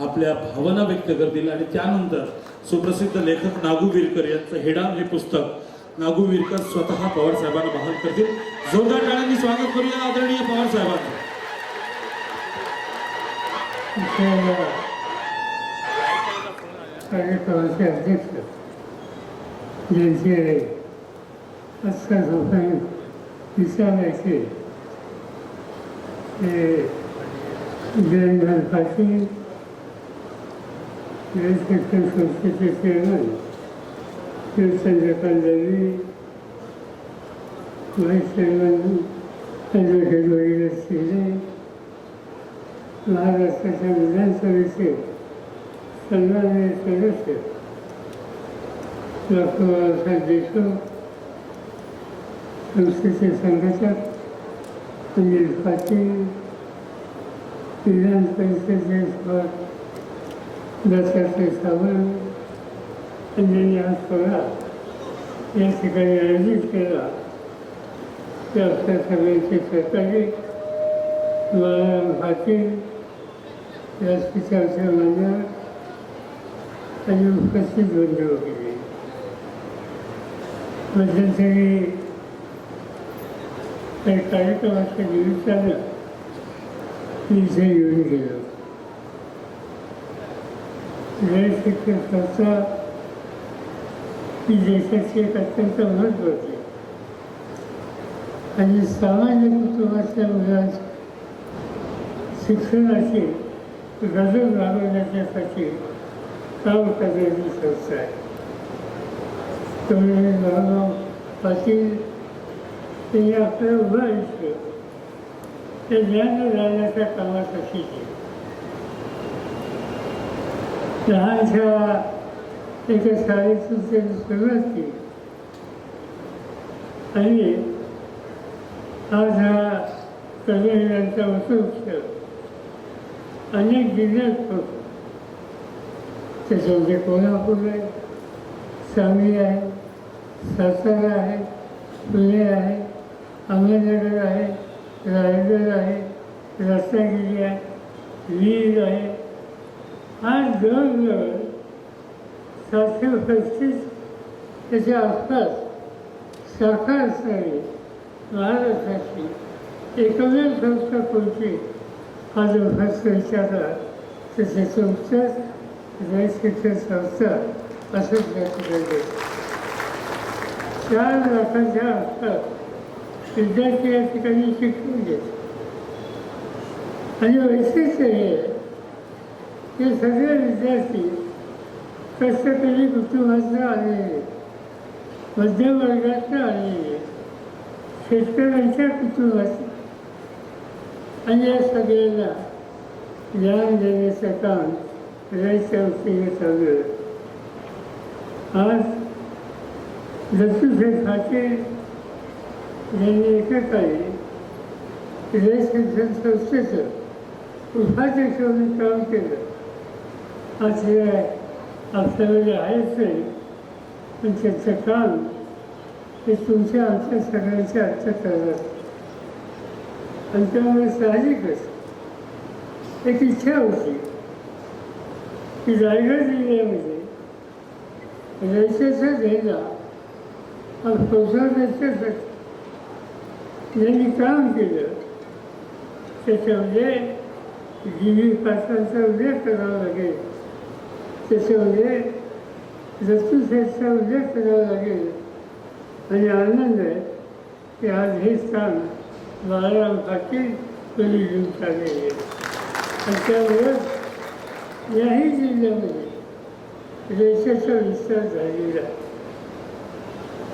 आपल्या भावना व्यक्त करतील आणि त्यानंतर सुप्रसिद्ध लेखक नागू विरकर यांचं हेडा हे पुस्तक नागू विरकर स्वतः पवार साहेबांना बहाल करतील. जोरदार टाळ्यांनी स्वागत करूया आदरणीय पवारसाहेबांचं अध्यक्ष आजकाल लोकांनी विचारायचे ते जयंत पाटील शिक्षण संस्थेचे चेअरमन शिवचंद्रकांत देवी व्हाईस चेअरमन ॲडव्होकेट वडील शिंदे महाराष्ट्राच्या विधानसभेचे सन्माननीय सदस्य डॉक्टर बाबासाहेब देशमुख संस्थेचे संघटक अनिल पाटील विधान परिषदेचे सभा दत्तात्रय सावंत यांनी हा सोहळा या ठिकाणी आयोजित केला. त्या आपल्या सगळ्यांचे सहकारी बाळाराम पाटील व्यासपीठाचे मान्यवर आणि उपस्थित बंधू वगैरे मध्यंतरी काही कार्यक्रमाच्या निमित्तानं मी इथे येऊन गेलो. शिक्षण संस्था ही देशाची एक अत्यंत महत्त्वाची आणि सामान्य कुटुंबाच्या मुलांस शिक्षणाची गरज भागवण्याच्यासाठी काम करण्याची संस्था आहे. त्यामुळे भाऊराव पाटील त्यांनी आपलं उभं आयुष्य ते ज्ञान राहण्याच्या कामासाठी केलं लहानशा एका शाळेतून त्यांनी सुरुवात केली आणि आज हा तरुणांचा उत्सव अनेक जिल्ह्यात होतो त्याच्यामध्ये कोल्हापूर आहे सांगली आहे सातारा आहे पुणे आहे अहमदनगर आहे रायगड आहे रत्नागिरी आहे वीर आहे आज जवळजवळ सातशे पस्तीस त्याच्या आसपास शाखा असणारी महाराष्ट्राची एकमेव संस्था कोणती हा जो प्रश्न विचारला तर त्याचं उत्तर जय शिक्षण संस्था असंच त्या ठिकाणी चार लाखांच्या आसपास विद्यार्थी या ठिकाणी शिक्षण घेत आणि वैशिष्ट्य हे आहे हे सगळे विद्यार्थी कष्टकरी कुटुंबातनं आलेले मध्यम वर्गातनं आलेले शेतकऱ्यांच्या कुटुंबात आणि या सगळ्यांना ज्ञान देण्याचं काम रयच्या वतीने चालू आज दत्तूसाहेब पाटील यांनी एकेकाळी रय शिक्षण संस्थेचं उपाध्यक्ष म्हणून काम केलं. आज हे आपल्याकडे आहेच नाही पण त्याचं काम हे तुमच्या आमच्या सगळ्यांच्या आजच्या करतात आणि त्यामुळे साहजिकच एक इच्छा होती की रायगड जिल्ह्यामध्ये रयतेचा झेंडा हा पोचवण्याच्यासाठी ज्यांनी काम केलं त्याच्यामध्ये जीवीपात्रांचा उल्लेख करावा लागेल. त्याच्यामध्ये दत्तूसाहेबचा उल्लेख करावा लागेल. आणि आनंद आहे की आज हे स्थान बाळाराम पाटील यांनी घेऊन चाललेले आणि त्यामुळेच याही जिल्ह्यामध्ये रेषेचा विस्तार झालेला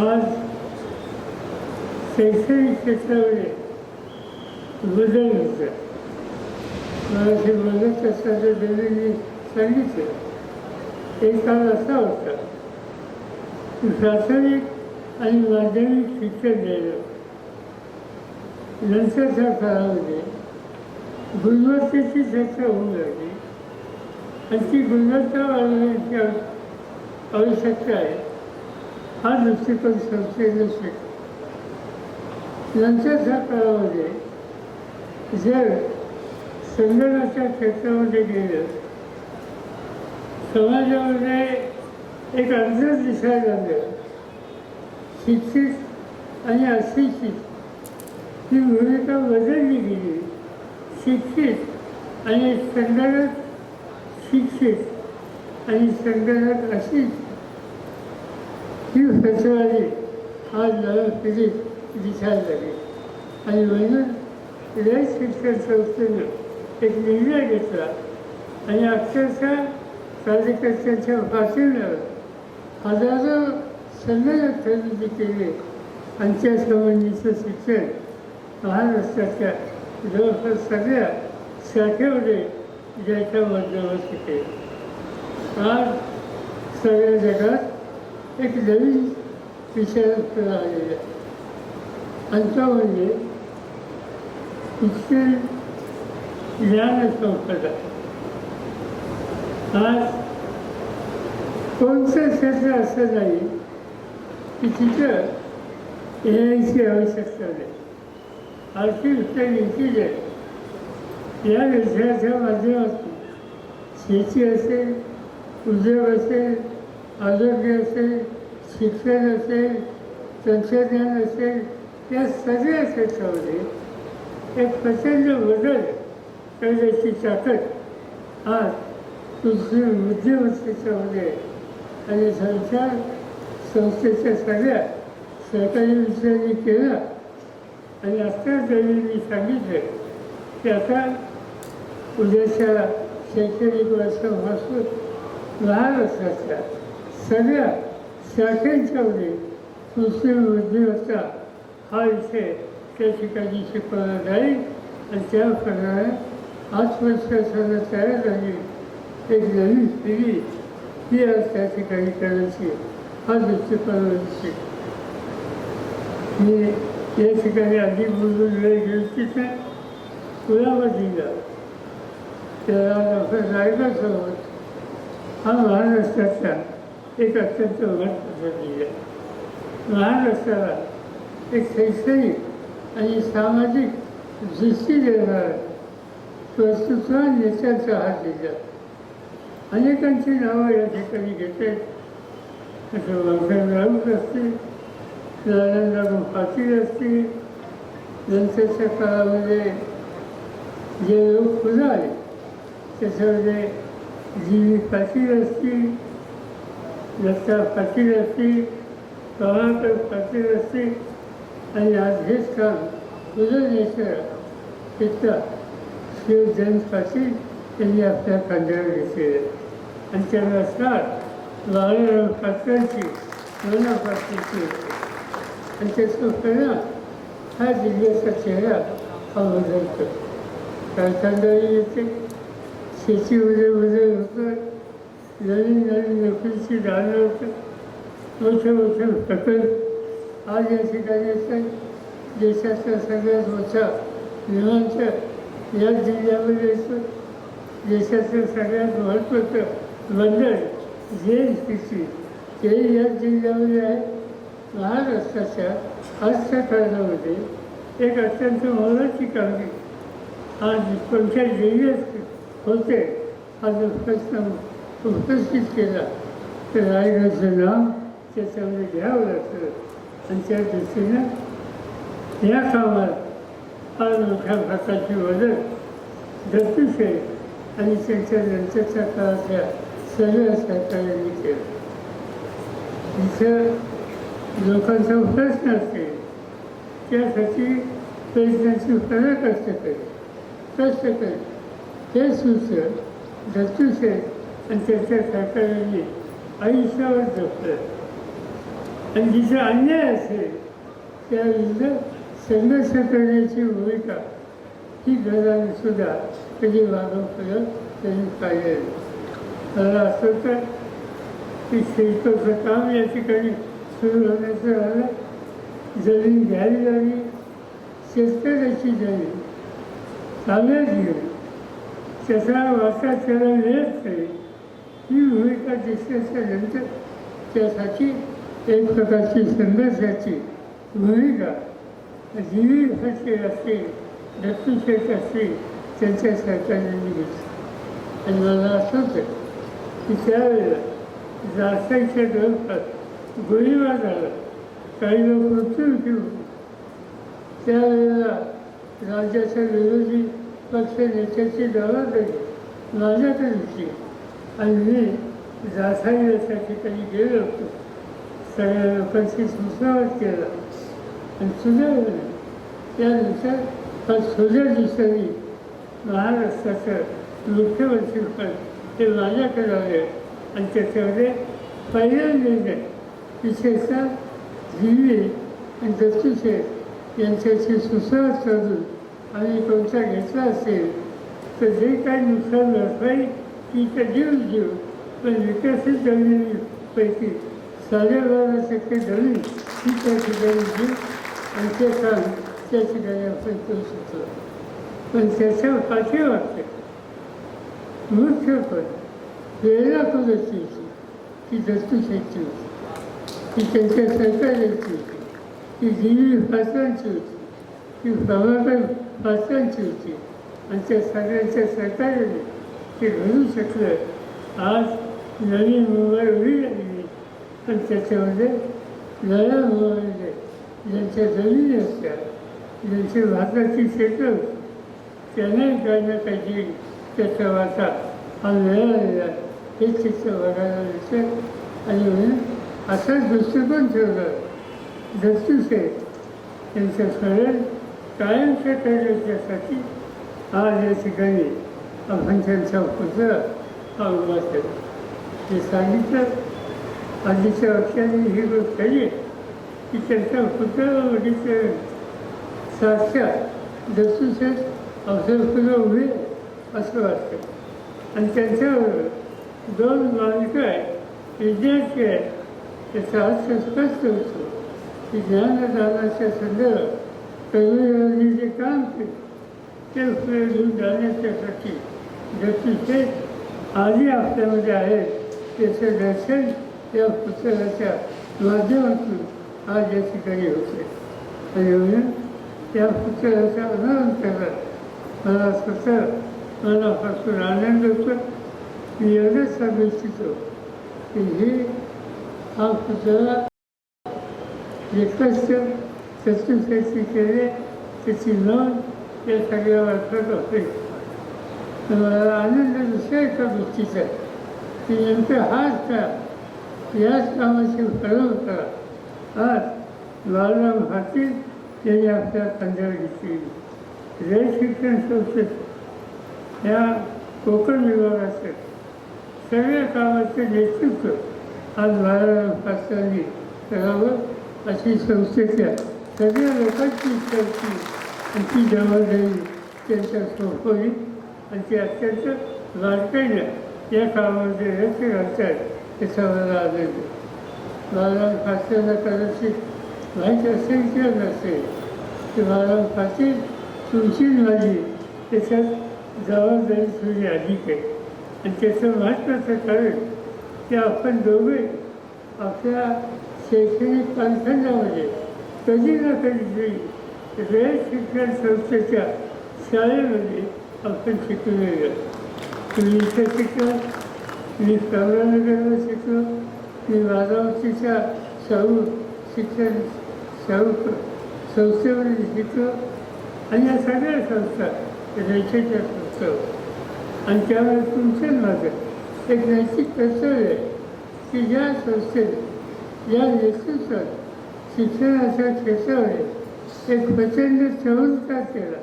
आज शैक्षणिक क्षेत्रामध्ये बदल होता मला ते बदल असताना त्यांनी सांगितलं. एक काळ असा होता की प्राथमिक आणि माध्यमिक शिक्षण देणं. नंतरच्या काळामध्ये गुणवत्तेची चर्चा होऊ लागली आणि ती गुणवत्ता वाढवण्याची आवश्यकता आहे. हा दृष्टिकोन संस्थेने शिक नंतरच्या काळामध्ये जर संगणकाच्या क्षेत्रामध्ये गेलं समाजामध्ये एक अंतर दिसायला लागलं. शिक्षित आणि अशिक्षित ही भूमिका बदलली गेली. शिक्षित आणि संगणक शिक्षित आणि संगणक अशिक्षित ही फसवाली आज नव्या पिढीत दिसायला लागली. आणि म्हणून लय शिक्षण संस्थेनं एक निर्णय घेतला. आणि अक्षरशः कार्यकर्त्यांच्या भाषणावर हजारो संगणक खरेदी केले आणि त्या संबंधीचं शिक्षण महाराष्ट्राच्या जवळपास सगळ्या शाखेमध्ये ज्याच्या माध्यमात केला आज सगळ्या जगात एक नवीन विचार आलेला आहे आणि तो म्हणजे शिक्षण ज्ञान संपदा आज कोणतं क्षेत्र असं जाईल की तिथं यायची आवश्यकता नाही आर्टिफिशियल इंटेलिजन्स या विषयाच्या माध्यमातून शेती असेल उद्योग असेल आरोग्य असेल शिक्षण असेल तंत्रज्ञान असेल या सगळ्या क्षेत्रामध्ये एक प्रचंड बदल करण्याची ताकद आज कृषी बुद्धिमत्तेच्यामध्ये आणि संचार संस्थेच्या सगळ्या सहकारी विषयांनी केला. आणि आता त्यांनी सांगितलं की आता उद्याच्या शैक्षणिक वर्षापासून महाराष्ट्राच्या सगळ्या शाखांच्यामध्ये कृषी बुद्धिमत्ता हा विषय त्या ठिकाणी शिकवला जाईल. आणि त्याप्रमाणे आत्मविश्वासाला तयार झाली. एक नवीन पिढी ही आज त्या ठिकाणी करायची हा दृष्टिकोन मी या ठिकाणी आधी बोलून वेळ घेतली तर कुलाबदीला त्याला डॉक्टर रायगडसोबत हा महाराष्ट्राचा एक अत्यंत महत्त्वाचा आहे महाराष्ट्राला एक शैक्षणिक आणि सामाजिक दृष्टी देणारा कर्तृत्व नेत्यांचा हा दिला अनेकांची नावं या ठिकाणी घेते तसं वंशन राऊत असतील नारायणराव पाटील असतील नंतरच्या काळामध्ये जे लोक पुढे आले त्याच्यामध्ये जी व्ही पाटील असतील दत्ता पाटील असतील प्रभाकर पाटील असतील आणि आज हेच काम उदयनेश्वर पिता शिव जयंत पाटील यांनी आपल्या कांद्यावर घेतलेलं आहे. आणि त्यांना साथ बाळाराव पात्रांची नाना पाटलांची आणि त्याचा परिणाम हा जिल्ह्याचा चेहरा हा बदलतो राजधानी येते शेतीमध्ये बदल होतं नवीन नवीन नोकरीची दानं होतं मोठे मोठे प्रकल्प आज या ठिकाणी असतात देशाचा सगळ्यात मोठा विमानतळ या जिल्ह्यामध्ये येतो देशाचं सगळ्यात महत्त्वाचं लंडन जे एन पी सी तेही याच जिल्ह्यामध्ये आहे. महाराष्ट्राच्या अर्थकारणामध्ये एक अत्यंत महत्त्वाची कामगिरी. आज कोणत्या जिल्ह्यात होते हा जो प्रश्न उपस्थित केला. तर रायगडचं नाव त्याच्यामध्ये घ्यावं लागतं. आणि त्या दृष्टीनं या कामात फार मोठ्या प्रकारची मदत दत्तूशे आणि त्यांच्या नंतरच्या काळातल्या सगळ्या सरकारांनी केलं इथं लोकांचा प्रश्न असेल त्यासाठी प्रयत्नाची फरक कष्ट करेल कष्ट करेल हे सूत्र दत्तूशे आणि त्याच्या सरकारांनी आयुष्यावर जपलं. आणि जिथे अन्याय असेल त्याविरुद्ध संघर्ष करण्याची भूमिका ही घराने सुद्धा कधी मागं त्यांनी पाहिलेलं मला असं तर की शिल्पाचं काम या ठिकाणी सुरू होण्याचं झालं. जमीन घ्यावी लागली शेतकऱ्याची जमीन ताब्यात घेऊन त्याचा वाचा त्याला मिळत नाही. ही भूमिका दिसल्याच्या नंतर त्यासाठी एक प्रकारची संघर्षाची भूमिका. जीवी भाषे असतील दत्तूशेठ असतील त्यांच्या सरकारने घेतली आणि मला असं होतं की त्यावेळेला जासाईच्या डोक्यात गोळीबार झाला. काही लोक मृत्यू होते त्यावेळेला राज्याच्या विरोधी पक्ष नेत्याची जबाबदारी माझ्याकडे होती. आणि मी जासाईला त्या ठिकाणी गेलो होतो. सगळ्या लोकांशी सुसंवाद केला. आणि सुदैवाने त्यानंतर हा सोजर दिवसांनी महाराष्ट्राचं मुख्यमंत्रीपद ते माझ्याकडे आले आणि त्याच्यामध्ये पहिला निर्णय विशेषतः दिल्ली आणि दत्तूशेठ यांच्याशी सुसंवाद साधून आम्ही कोणता घेतला असेल तर जे काही नुकसान भरपाई ती तर देऊ देऊ. पण विकसित जमिनीपैकी साडेबारा टक्के जमीन ही त्या ठिकाणी देऊ. आणि ते काम त्या ठिकाणी आपण करू शकतो. पण त्याच्या पाठीमागचे मुख्य पद होती ती दत्तूशेठची होती. ती त्यांच्या सरकारची होती ती जीवी फासांची होती ती प्रभाकर फासांची होती आणि त्या सगळ्यांच्या सरकारने ते घडू शकलं. आज नवीन मुंबई उभी लागली पण त्याच्यामध्ये नव्या मुंबईमध्ये ज्यांच्या जमिनी असत्या ज्यांची भारताची क्षेत्र होती त्यांनाही काही ना त्याचा वाटा हा मिळालेला आहे. हे चित्र बघायला मिळतं आणि म्हणून असंच दृष्टिकोन ठेवलं. दृष्टीचे त्यांचं स्मरण कायमच्या करण्यासाठी आज या ठिकाणी आपण त्यांचा पुतळा हा उभा केला. ते सांगितलं. आधीच्या वर्षांनी ही गोष्ट केली. की त्यांचा पुतळा बघितलं साक्षात दत्तूशेठ अवसर उभे. असं वाटतं. आणि त्यांच्याबरोबर दोन मालिका आहेत. विद्यार्थी आहेत. त्याचा अर्थ स्पष्ट होतो. की ज्ञानदानाच्या संदर्भात तरुणांनी जे काम केलं ते पुढे घेऊन जाण्याच्यासाठी दत्तूशेठ आधी आपल्यामध्ये आहेत. त्याचं दर्शन या पुस्तकाच्या माध्यमातून आज या ठिकाणी होते. आणि म्हणून त्या पुस्तकाच्या अनंतरात मला स्वतः मला हसून आनंद होतो मी एवढंच सांगू इच्छितो की हे हा पुतळा जे कष्ट चतुर्थी केले त्याची नोंद या सगळ्या वाटत होते. मला आनंद दुसऱ्या एका गोष्टीचा की नेमकं हाच का याच कामाची फळं होता. आज लालराम हातील त्यांनी आपल्या खांद्यावर घेतली. जय शिक्षण संस्थेत या कोकण विभागाचं सगळ्या कामाचं नेतृत्व आज महाराणा पाटलांनी करावं अशी संस्थेच्या सगळ्या लोकांची इच्छा होती. आणि ती जबाबदारी त्यांच्या सोपवली आणि ते अत्यंत बारकाईनं या कामामध्ये लक्ष घालतात याचा मला आनंद आहे. बाळाराम पाटलांना कदाचित माहीत असेल किंवा नसेल की महाराज पाटील तुमची माझी त्याच्यात जबाबदारी थोडी अधिक आहे. आणि त्याचं महत्त्वाचं कारण की आपण दोघे आपल्या शैक्षणिक पंथांमध्ये कधी ना कधीतरी वेळ शिक्षण संस्थेच्या शाळेमध्ये आपण शिकलेलं तुम्ही इथं शिकला मी कमलानगरला शिकलो मी माधावतीच्या शाहू शिक्षण शाहू संस्थेमध्ये शिकलो आणि या सगळ्या संस्था रेषेच्या असतं आणि त्यावेळेस तुमचं माझं एक नैतिक कर्तव्य आहे की या संस्थेत या नेतृत्वात शिक्षणाच्या क्षेत्रामध्ये एक प्रचंड चमत्कार केला.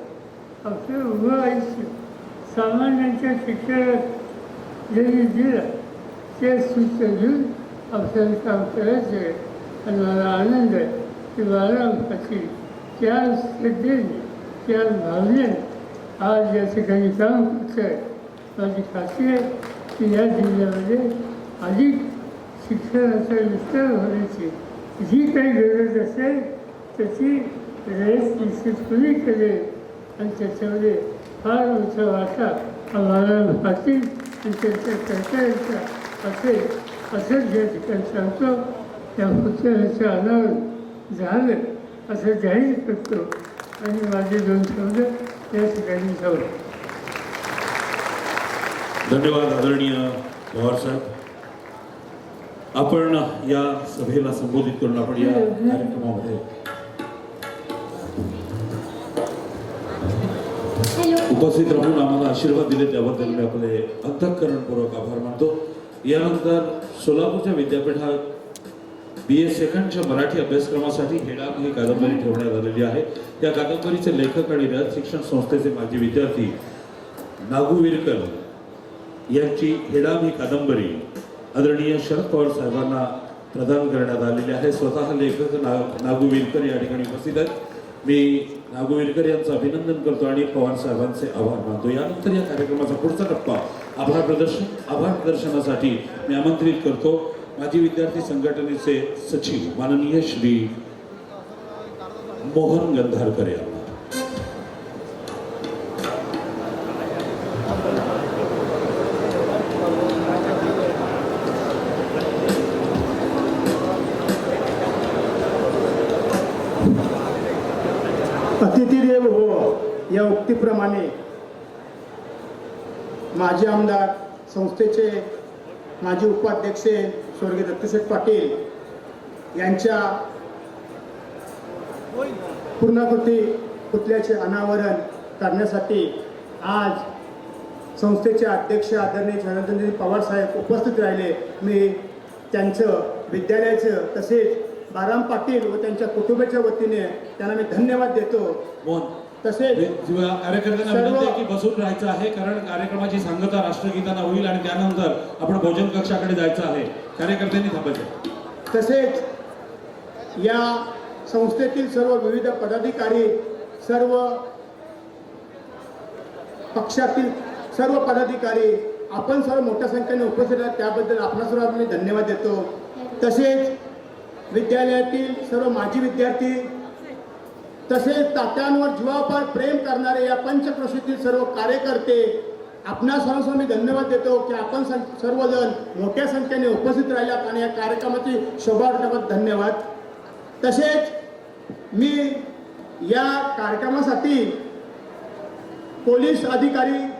आपलं उभं आयुष्य सामान्यांच्या शिक्षणात ज्यांनी दिलं ते सूत्र घेऊन आपल्याला काम करायचं आहे. आणि मला आनंद आहे की बाळाराम पाटील त्या श्रद्धेने त्या भावनेने आज या ठिकाणी काम करत आहे माझी खात्री आहे की या जिल्ह्यामध्ये अधिक शिक्षणाचा विस्तार होण्याची जी काही गरज असेल त्याची रयत निश्चितपणे करेल आणि त्याच्यामध्ये फार मोठा वाटा आम्हाला बाळाराम पाटील आणि त्यांच्या सरकारचा असेल असंच या ठिकाणी सांगतो त्या पुस्तकाचं अनावरण झालं असं जाहीर करतो आणि माझे दोन शब्द ठिकाणी धन्यवाद आदरणीय पवार साहेब. आपण या सभेला संबोधित करून आपण या कार्यक्रमामध्ये उपस्थित राहून आम्हाला आशीर्वाद दिले त्याबद्दल मी आपले अंतःकरणपूर्वक आभार मानतो. यानंतर सोलापूरच्या विद्यापीठात बी ए सेकंडच्या मराठी अभ्यासक्रमासाठी हेडाग ही कादंबरी ठेवण्यात आलेली आहे. या कादंबरीचे लेखक आणि रयत शिक्षण संस्थेचे माजी विद्यार्थी नागू विरकर यांची हेडाग ही कादंबरी आदरणीय शरद पवार साहेबांना प्रदान करण्यात आलेली आहे. स्वतः लेखक ना नागू विरकर या ठिकाणी उपस्थित आहेत. मी नागू विरकर यांचं अभिनंदन करतो आणि पवार साहेबांचे आभार मानतो. यानंतर या कार्यक्रमाचा पुढचा टप्पा आभार प्रदर्शन आभार प्रदर्शनासाठी मी आमंत्रित करतो. माजी विद्यार्थी संघटनेचे सचिव माननीय श्री मोहन गंधारकर यांना. अतिथीदेव हो या उक्तीप्रमाणे माजी आमदार संस्थेचे माजी उपाध्यक्ष स्वर्गीय दत्तशेठ पाटील यांच्या पूर्णाकृती पुतल्याचे अनावरण करण्यासाठी आज संस्थेचे अध्यक्ष आदरणीय चंद्रचंद्र पवार साहेब उपस्थित राहिले. मी त्यांचं विद्यालयाचं तसेच बाराम पाटील व त्यांच्या कुटुंबाच्या वतीने त्यांना मी धन्यवाद देतो. बोल. तसेच जेव्हा कार्यकर्त्यांना सर्व- विनंती आहे की बसून राहायचं आहे कारण कार्यक्रमाची सांगता राष्ट्रगीताना होईल आणि त्यानंतर आपण भोजन कक्षाकडे जायचं आहे. कार्यकर्त्यांनी थांबायचं तसेच या संस्थेतील सर्व विविध पदाधिकारी सर्व पक्षातील सर्व पदाधिकारी आपण सर्व मोठ्या संख्येने उपस्थित आहात त्याबद्दल आपणा सर्व मी धन्यवाद देतो. तसेच विद्यालयातील सर्व माजी विद्यार्थी तसेच तात्यांवर जीवापार प्रेम करणारे या पंचक्रोशीतील सर्व कार्यकर्ते आपणा सर्वांना मी धन्यवाद देतो की आपण सं- सर्वजण मोठ्या संख्येने उपस्थित राहिलात आणि या कार्यक्रमाची शोभा धन्यवाद. तसेच मी या कार्यक्रमासाठी पोलीस अधिकारी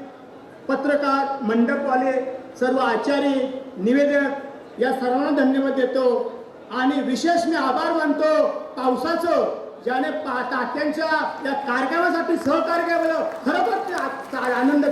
पत्रकार मंडपवाले सर्व आचारी निवेदक या सर्वांना धन्यवाद देतो. आणि विशेष मी आभार मानतो पावसाचं ज्याने पा या कार्यक्रमासाठी सहकार्य केलं. खरोखर आनंद